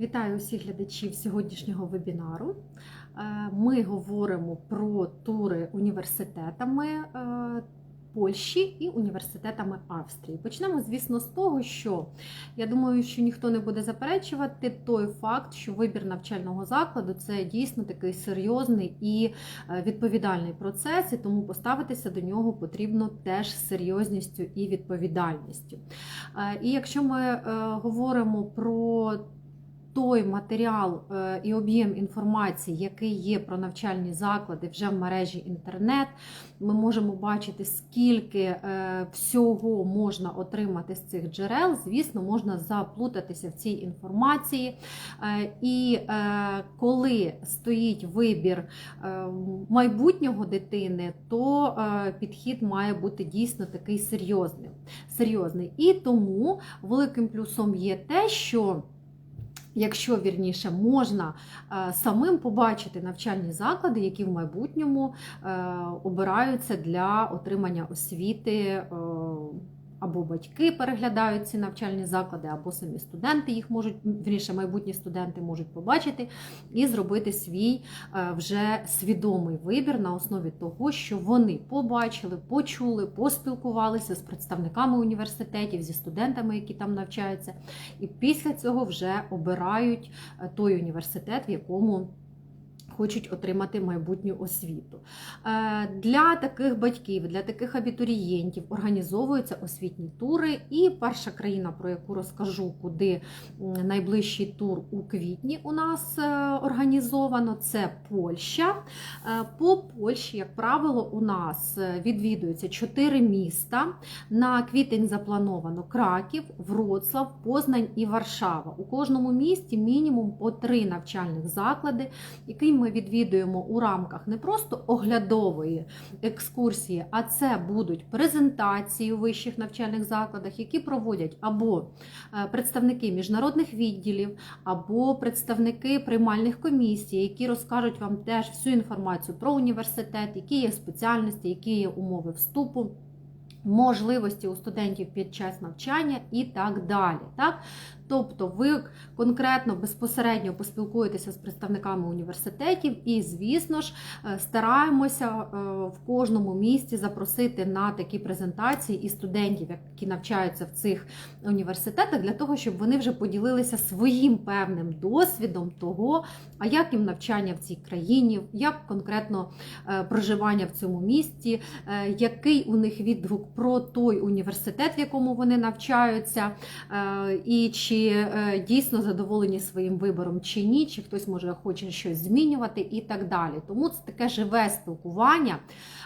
Вітаю усіх глядачів сьогоднішнього вебінару. Е, Ми говоримо про тури університетами е, Польщі і університетами Австрії. Почнемо, звісно, з того, що я думаю, що ніхто не буде заперечувати той факт, що вибір навчального закладу це дійсно такий серйозний і е, відповідальний процес, і тому поставитися до нього потрібно теж з серйозністю і відповідальністю. І якщо ми говоримо про той матеріал е, і об'єм інформації, який є про навчальні заклади вже в мережі інтернет, ми можемо бачити, скільки е, всього можна отримати з цих джерел. Звісно, можна заплутатися в цій інформації. Е, І коли стоїть вибір майбутнього дитини, то підхід має бути дійсно такий серйозним. серйозний. І тому великим плюсом є те, що Якщо вірніше можна е, самим побачити навчальні заклади, які в майбутньому е, обираються для отримання освіти, е, або батьки переглядають ці навчальні заклади, або самі студенти їх можуть, вірніше, майбутні студенти можуть побачити і зробити свій е, вже свідомий вибір на основі того, що вони побачили, почули, поспілкувалися з представниками університетів, зі студентами, які там навчаються, і після цього вже обирають е, той університет, в якому Хочуть отримати майбутню освіту. Е, Для таких батьків, для таких абітурієнтів організовуються освітні тури. І перша країна, про яку розкажу, куди найближчий тур у квітні у нас е, організовано, це Польща. Е, По Польщі, як правило, у нас відвідуються чотири міста. На квітень заплановано Краків, Вроцлав, Познань і Варшава. У кожному місті мінімум по три навчальних заклади, який ми відвідуємо у рамках не просто оглядової екскурсії, а це будуть презентації у вищих навчальних закладах, які проводять або е, представники міжнародних відділів, або представники приймальних комісій, які розкажуть вам теж всю інформацію про університет, які є спеціальності, які є умови вступу. Можливості у студентів під час навчання і так далі. Так? Тобто ви конкретно безпосередньо поспілкуєтеся з представниками університетів, і, звісно ж, е, стараємося е, в кожному місті запросити на такі презентації і студентів, які навчаються в цих університетах, для того, щоб вони вже поділилися своїм певним досвідом того, а як їм навчання в цій країні, як конкретно е, проживання в цьому місті, який у них відгук про той університет, в якому вони навчаються, і чи е, дійсно задоволені своїм вибором чи ні, чи хтось може хоче щось змінювати і так далі. Тому це таке живе спілкування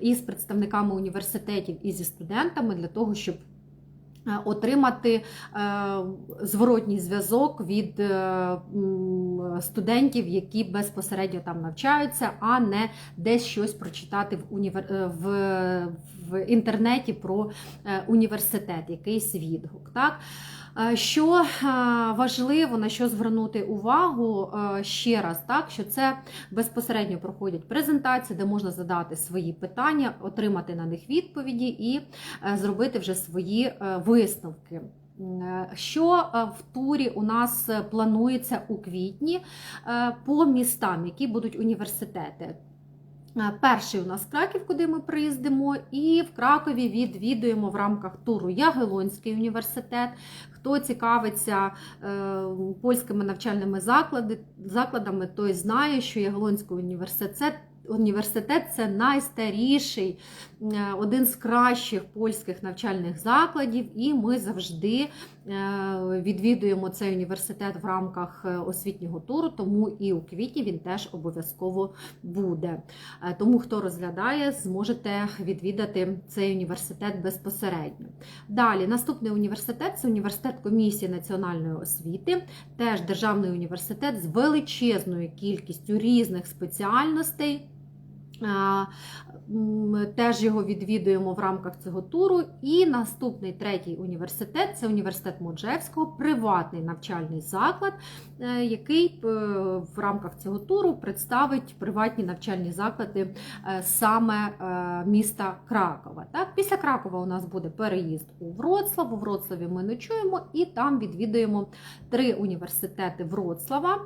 із представниками університетів і зі студентами для того, щоб е, Отримати е, зворотній зв'язок від студентів, які безпосередньо там навчаються, а не десь щось прочитати в, універ... в, в інтернеті про університет, якийсь відгук. Так? Е, Що е, важливо, на що звернути увагу е, ще раз, так що це безпосередньо проходять презентації, де можна задати свої питання, отримати на них відповіді і зробити вже свої висновки. Що в турі у нас планується у квітні по містам, які будуть університети? Е, Перший у нас Краків, куди ми приїздимо, і в Кракові відвідуємо в рамках туру Ягелонський університет. Хто цікавиться е, польськими навчальними закладами, той знає, що Ягелонський університет. Університет це найстаріший, один з кращих польських навчальних закладів, і ми завжди е, відвідуємо цей університет в рамках е, освітнього туру, тому і у квітні він теж обов'язково буде. Е, Тому, хто розглядає, зможете відвідати цей університет безпосередньо. Далі, наступний університет це університет комісії національної освіти, теж державний університет з величезною кількістю різних спеціальностей. Е, м, теж його відвідуємо в рамках цього туру. І наступний третій університет це університет Моджевського, приватний навчальний заклад, е, який е, в рамках цього туру представить приватні навчальні заклади саме міста Кракова. Так? Після Кракова у нас буде переїзд у Вроцлав. У Вроцлаві ми ночуємо і там відвідуємо три університети Вроцлава.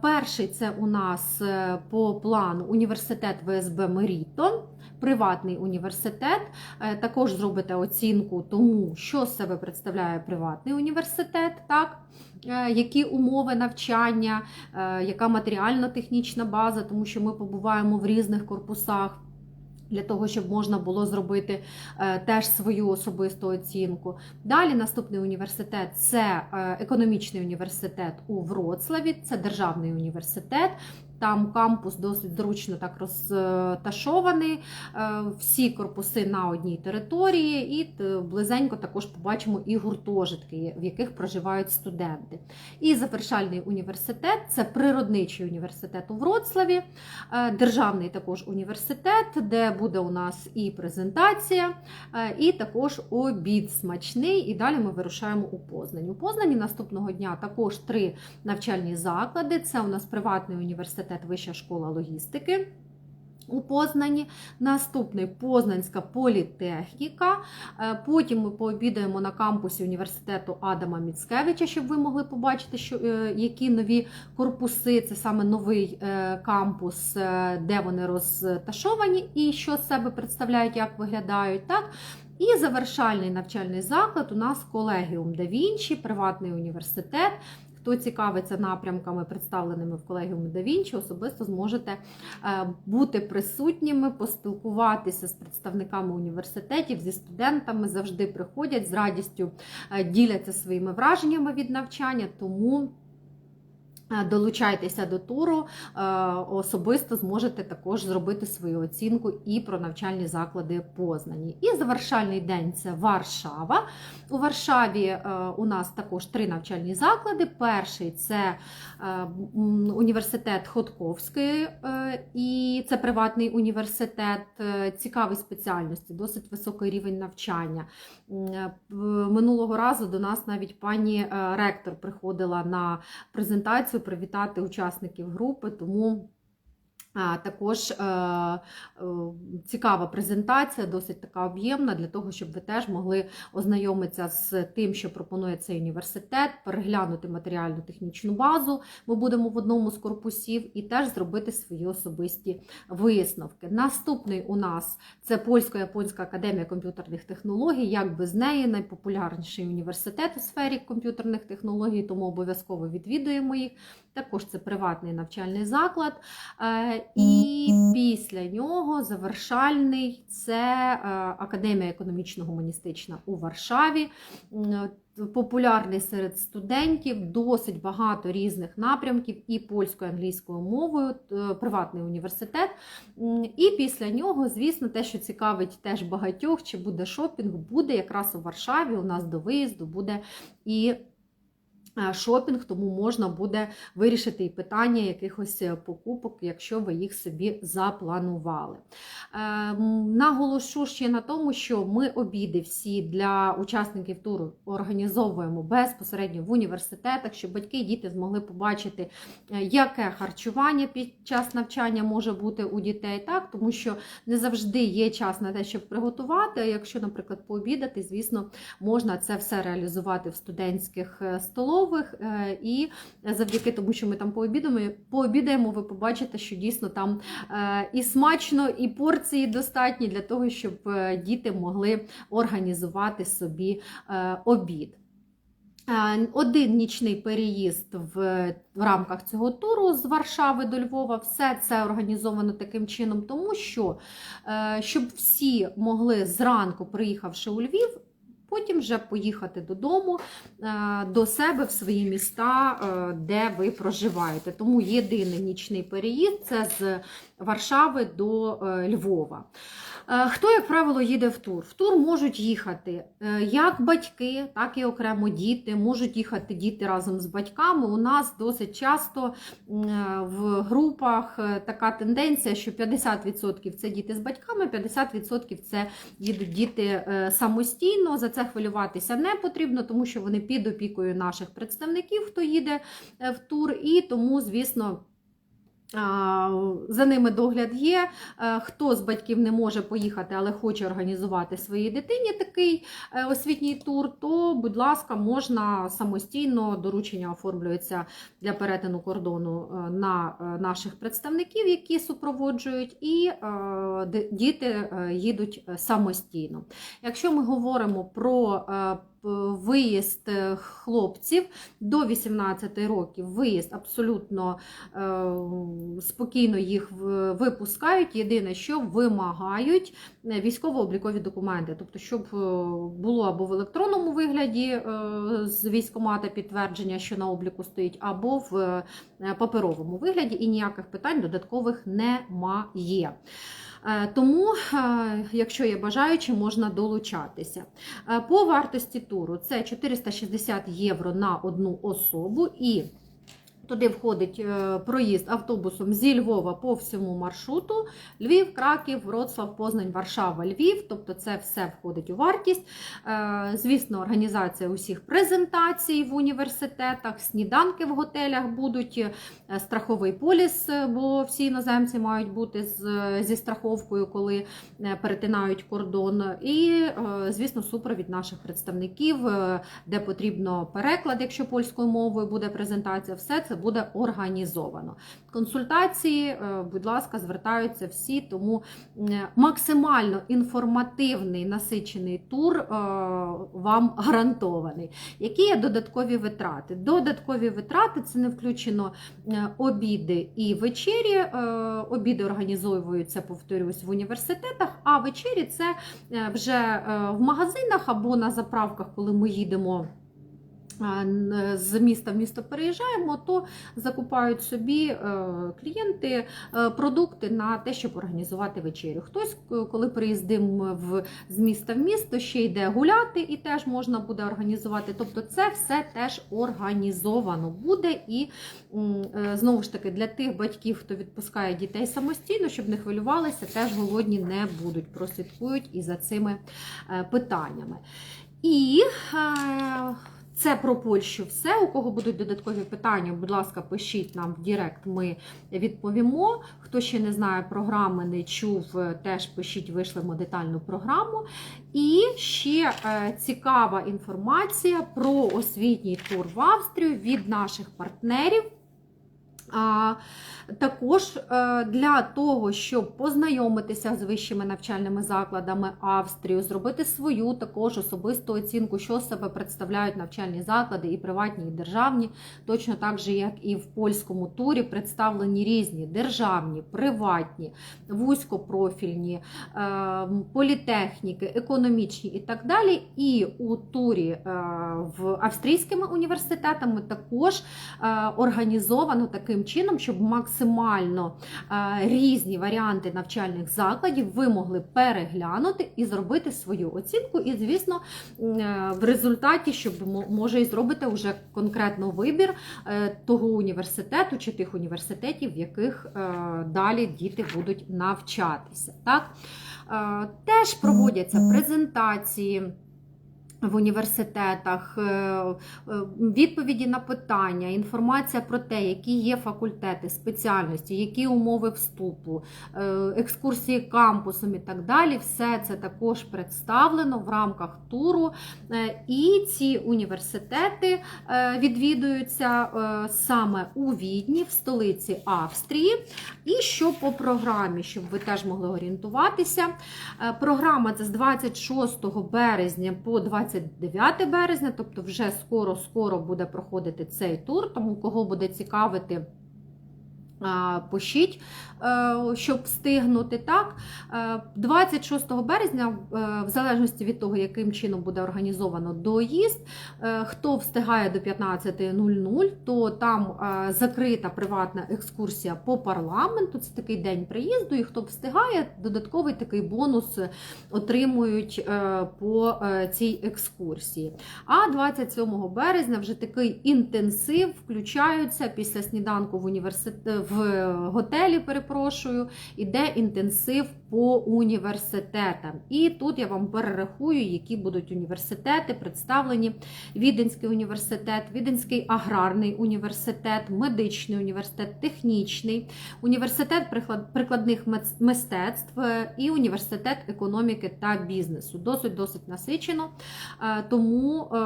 Перший це у нас по плану університет ВСБ Меріто. Приватний університет, Е, також зробите оцінку тому, що з себе представляє приватний університет, так? Е, які умови навчання, е, яка матеріально-технічна база, тому що ми побуваємо в різних корпусах. Для того, щоб можна було зробити теж свою особисту оцінку. Далі наступний університет це економічний університет у Вроцлаві, це державний університет. Там кампус досить зручно так розташований, е, всі корпуси на одній території, і близенько також побачимо і гуртожитки, в яких проживають студенти. І завершальний університет це природничий університет у Вроцлаві, е, державний також університет, де буде у нас і презентація, е, і також обід смачний. І далі ми вирушаємо у Познані. У Познані наступного дня також три навчальні заклади. Це у нас приватний університет, Вища школа логістики. У Познані, наступний Познанська політехніка. Е, Потім ми пообідаємо на кампусі університету Адама Міцкевича, щоб ви могли побачити, що, е, які нові корпуси, це саме новий е, кампус, де вони розташовані і що з себе представляють, як виглядають. Так? І завершальний навчальний заклад у нас колегіум да Вінчі, приватний університет. Хто цікавиться напрямками, представленими в колегіумі да Вінчі, особисто зможете е, бути присутніми, поспілкуватися з представниками університетів, зі студентами завжди приходять з радістю е, діляться своїми враженнями від навчання. Тому долучайтеся до туру, е, особисто зможете також зробити свою оцінку і про навчальні заклади Познані. І завершальний день це Варшава. У Варшаві е, у нас також три навчальні заклади. Перший це е, університет Ходковської, е, і це приватний університет, е, цікаві спеціальності, досить високий рівень навчання. Е, Минулого разу до нас навіть пані е, ректор приходила на презентацію привітати учасників групи, тому. Також е, е, цікава презентація, досить така об'ємна, для того, щоб ви теж могли ознайомитися з тим, що пропонує цей університет, переглянути матеріально-технічну базу. Ми будемо в одному з корпусів і теж зробити свої особисті висновки. Наступний у нас це Польсько-Японська академія комп'ютерних технологій. Як без неї, найпопулярніший університет у сфері комп'ютерних технологій, тому обов'язково відвідуємо їх. Також це приватний навчальний заклад. Е, І після нього завершальний це е, Академія економічно-гуманістична у Варшаві. Популярний серед студентів, досить багато різних напрямків і польською, і англійською мовою, е, приватний університет. І після нього, звісно, те, що цікавить теж багатьох, чи буде шопінг, буде якраз у Варшаві. У нас до виїзду буде і е, шопінг, тому можна буде вирішити і питання якихось е, покупок, якщо ви їх собі запланували. Е, Наголошу ще на тому, що ми обіди всі для учасників туру організовуємо безпосередньо в університетах, щоб батьки і діти змогли побачити, е, яке харчування під час навчання може бути у дітей, так тому що не завжди є час на те, щоб приготувати. А якщо, наприклад, пообідати, звісно, можна це все реалізувати в студентських е, столових. е, І завдяки тому, що ми там пообідаємо, пообідаємо, ви побачите, що дійсно там е, і смачно, і порції достатні для того, щоб е, діти могли організувати собі обід. Один нічний переїзд в, рамках цього туру з Варшави до Львова. Все це організовано таким чином, тому що щоб всі могли зранку, приїхавши у Львів, потім вже поїхати додому е, до себе в свої міста, е, де ви проживаєте. Тому єдиний нічний переїзд це з Варшави до е, Львова. Хто, як правило, їде в тур? В тур можуть їхати як батьки, так і окремо діти. Можуть їхати діти разом з батьками. У нас досить часто в групах така тенденція, що 50% це діти з батьками, 50% це їдуть діти самостійно. За це хвилюватися не потрібно, тому що вони під опікою наших представників, хто їде е, в тур, і тому, звісно. За ними догляд є. Е, Хто з батьків не може поїхати, але хоче організувати своїй дитині такий е, освітній тур, то, будь ласка, можна самостійно доручення оформлюється для перетину кордону е, на наших представників, які супроводжують, і діти їдуть самостійно. Якщо ми говоримо про виїзд е, хлопців до 18 років, виїзд абсолютно е, спокійно їх випускають. Єдине, що вимагають е, військово-облікові документи, тобто, щоб е, було або в електронному вигляді е, з військомата підтвердження, що на обліку стоїть, або в е, паперовому вигляді, і ніяких питань додаткових немає. Е, Тому, е, якщо є бажаючі, можна долучатися. Е, По вартості туру це 460 євро на одну особу і Туди входить е, проїзд автобусом зі Львова по всьому маршруту: Львів, Краків, Вроцлав, Познань, Варшава, Львів. Тобто це все входить у вартість. Е, Звісно, організація усіх презентацій в університетах, сніданки в готелях будуть, е, страховий поліс, бо всі іноземці мають бути зі страховкою, коли перетинають кордон. І, звісно, супровід наших представників, де потрібно переклад, якщо польською мовою буде презентація, все це буде організовано. Консультації, е, будь ласка, звертаються всі, тому максимально інформативний насичений тур е, вам гарантований. Які є додаткові витрати? Додаткові витрати це не включено е, обіди і вечері. Обіди організовуються, повторюсь, в університетах, а вечері це вже в магазинах або на заправках, коли ми їдемо. Н- З міста в місто переїжджаємо, то закупають собі е, клієнти е, продукти на те, щоб організувати вечерю. Хтось, коли приїздимо в з міста в місто, ще йде гуляти, і теж можна буде організувати. Тобто, це все теж організовано буде. І е, знову ж таки, для тих батьків, хто відпускає дітей самостійно, щоб не хвилювалися, теж голодні не будуть, прослідкують і за цими е, питаннями. І е, це про Польщу все. У кого будуть додаткові питання, будь ласка, пишіть нам в Директ, ми відповімо. Хто ще не знає програми, не чув, теж пишіть, вишлемо детальну програму. І ще е, цікава інформація про освітній тур в Австрію від наших партнерів. Також е, для того, щоб познайомитися з вищими навчальними закладами Австрії, зробити свою також особисту оцінку, що себе представляють навчальні заклади, і приватні, і державні, точно так же, як і в польському турі, представлені різні державні, приватні, вузькопрофільні, е, політехніки, економічні і так далі. І у турі е, в австрійськими університетами також організовано таким чином, щоб максимально е, різні варіанти навчальних закладів ви могли переглянути і зробити свою оцінку. І, звісно, е, в результаті, щоб може і зробити вже конкретно вибір е, того університету чи тих університетів, в яких далі діти будуть навчатися. Так? Теж проводяться презентації в університетах, е, е, відповіді на питання, інформація про те, які є факультети, спеціальності, які умови вступу, е, екскурсії кампусом і так далі. Все це також представлено в рамках туру. І ці університети відвідуються саме у Відні, в столиці Австрії. І що по програмі, щоб ви теж могли орієнтуватися. Програма це з 26 березня по 29 березня, тобто вже скоро-скоро буде проходити цей тур. Тому кого буде цікавити Пишіть, е, щоб встигнути. Так, Е, 26 березня, е, в залежності від того, яким чином буде організовано доїзд, е, хто встигає до 15.00, то там е, закрита приватна екскурсія по парламенту. Це такий день приїзду, і хто встигає, додатковий такий бонус отримують е, по е, цій екскурсії. А 27 березня вже такий інтенсив включаються після сніданку в університет в готелі. Перепрошую, іде інтенсив по університетам. І тут я вам перерахую, які будуть університети представлені: Віденський університет, Віденський аграрний університет, медичний університет, технічний, університет прикладних мистецтв е, і університет економіки та бізнесу. Досить досить насичено. Е, Тому е,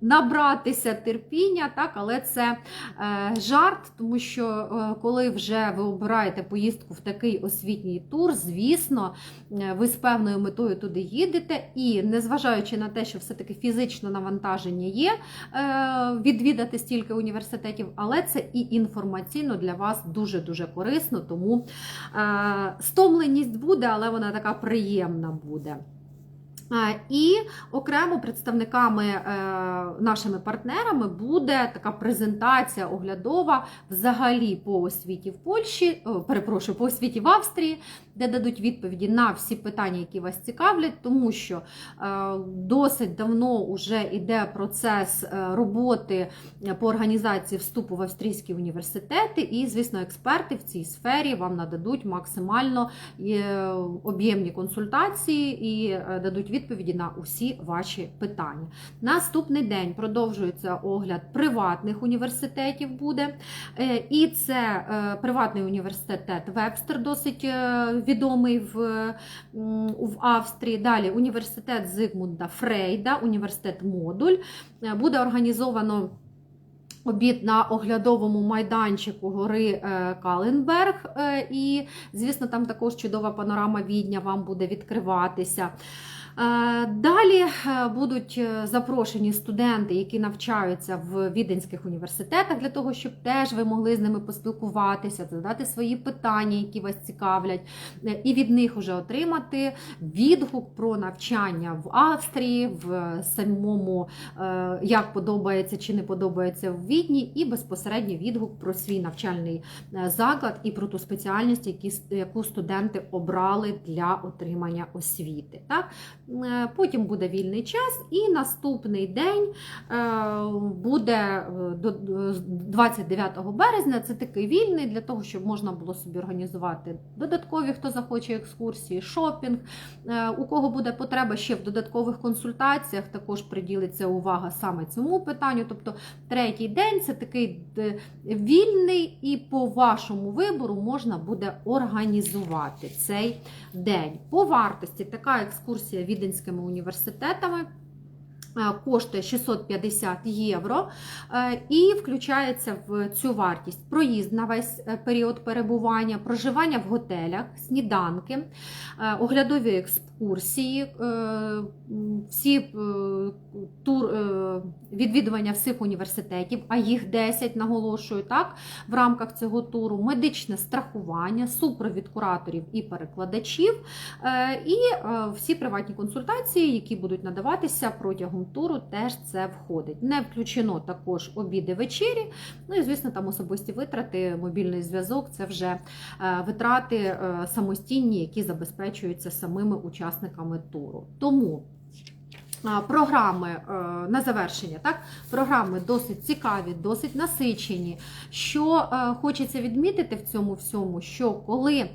набратися терпіння, так, але це е, жарт, тому що е, коли вже ви обираєте поїздку в такий освітній тур, звісно, е, ви з певною метою туди їдете, і незважаючи на те, що все-таки фізичне навантаження є, е, відвідати стільки університетів, але це і інформаційно для вас дуже-дуже корисно, тому е, стомленість буде, але вона така приємна буде. А, І окремо представниками е, нашими партнерами буде така презентація оглядова взагалі по освіті в Польщі, перепрошую, по освіті в Австрії, де дадуть відповіді на всі питання, які вас цікавлять, тому що е, досить давно вже йде процес е, роботи по організації вступу в австрійські університети, і, звісно, експерти в цій сфері вам нададуть максимально е, об'ємні консультації і е, дадуть відповіді на усі ваші питання. Наступний день продовжується огляд приватних університетів буде. Е, І це е, приватний університет Вебстер, досить е, відомий в, в Австрії. Далі університет Зигмунда Фрейда, університет Модуль. Буде організовано. Обід на оглядовому майданчику гори Каленберг, і, звісно, там також чудова панорама Відня вам буде відкриватися. Е, Далі е, будуть е, запрошені студенти, які навчаються в віденських університетах, для того, щоб теж ви могли з ними поспілкуватися, задати свої питання, які вас цікавлять, і від них вже отримати відгук про навчання в Австрії, в самому як подобається чи не подобається в Відні, і безпосередньо відгук про свій навчальний заклад і про ту спеціальність, яку студенти обрали для отримання освіти. Так? Е, Потім буде вільний час, і наступний день е, буде е, до до 29 березня. Це такий вільний для того, щоб можна було собі організувати додаткові, хто захоче екскурсії, шопінг. Е, У кого буде потреба ще в додаткових консультаціях, також приділиться увага саме цьому питанню. Тобто третій день це такий е, вільний, і по вашому вибору можна буде організувати цей день. По вартості така екскурсія віденськими університетами. е, Коштує 650 євро е, і включається в цю вартість проїзд на весь е, період перебування, проживання в готелях, сніданки, оглядові екскурсії, е, м, всі е, тур, е, відвідування всіх університетів, а їх 10, наголошую, так, в рамках цього туру, медичне страхування, супровід кураторів і перекладачів, е, і е, всі приватні консультації, які будуть надаватися протягом туру, теж це входить. Не включено також обіди вечері. Ну і, звісно, там особисті витрати, мобільний зв'язок це вже е, витрати е, самостійні, які забезпечуються самими учасниками туру. Тому Програми е, на завершення, так? Програми досить цікаві, досить насичені. Що е, хочеться відмітити в цьому всьому, що коли е,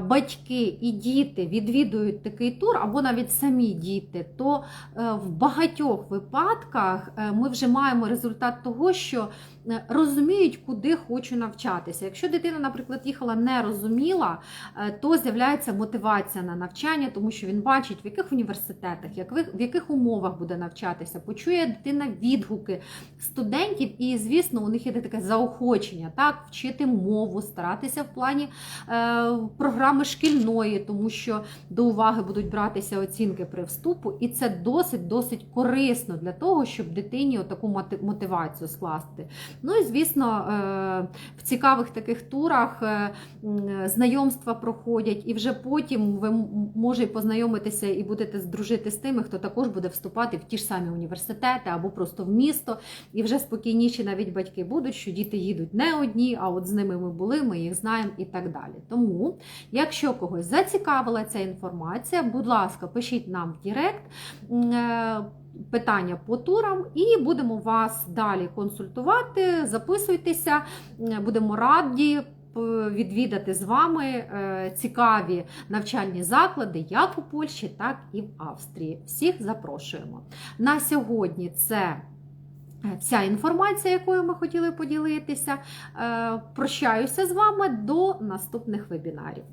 батьки і діти відвідують такий тур, або навіть самі діти, то в багатьох випадках ми вже маємо результат того, що розуміють, куди хочу навчатися. Якщо дитина, наприклад, їхала не розуміла, е, то з'являється мотивація на навчання, тому що він бачить, в яких університетах, в яких умовах буде навчатися, почує дитина відгуки студентів, і, звісно, у них є таке заохочення, так, вчити мову, старатися в плані е, програми шкільної, тому що до уваги будуть братися оцінки при вступу, і це досить досить корисно для того, щоб дитині таку мотивацію скласти. Ну і звісно, е, в цікавих таких турах е, знайомства проходять, і вже потім ви може познайомитися і будете здружити з тими, хто також буде вступати в ті ж самі університети або просто в місто. І вже спокійніші навіть батьки будуть, що діти їдуть не одні, а от з ними ми були, ми їх знаємо і так далі. Тому, якщо когось зацікавила ця інформація, будь ласка, пишіть нам в Директ. Е, Питання по турам, і будемо вас далі консультувати. Записуйтеся, будемо раді відвідати з вами е, цікаві навчальні заклади як у Польщі, так і в Австрії. Всіх запрошуємо. На сьогодні це е, вся інформація, якою ми хотіли поділитися. Е, Прощаюся з вами до наступних вебінарів.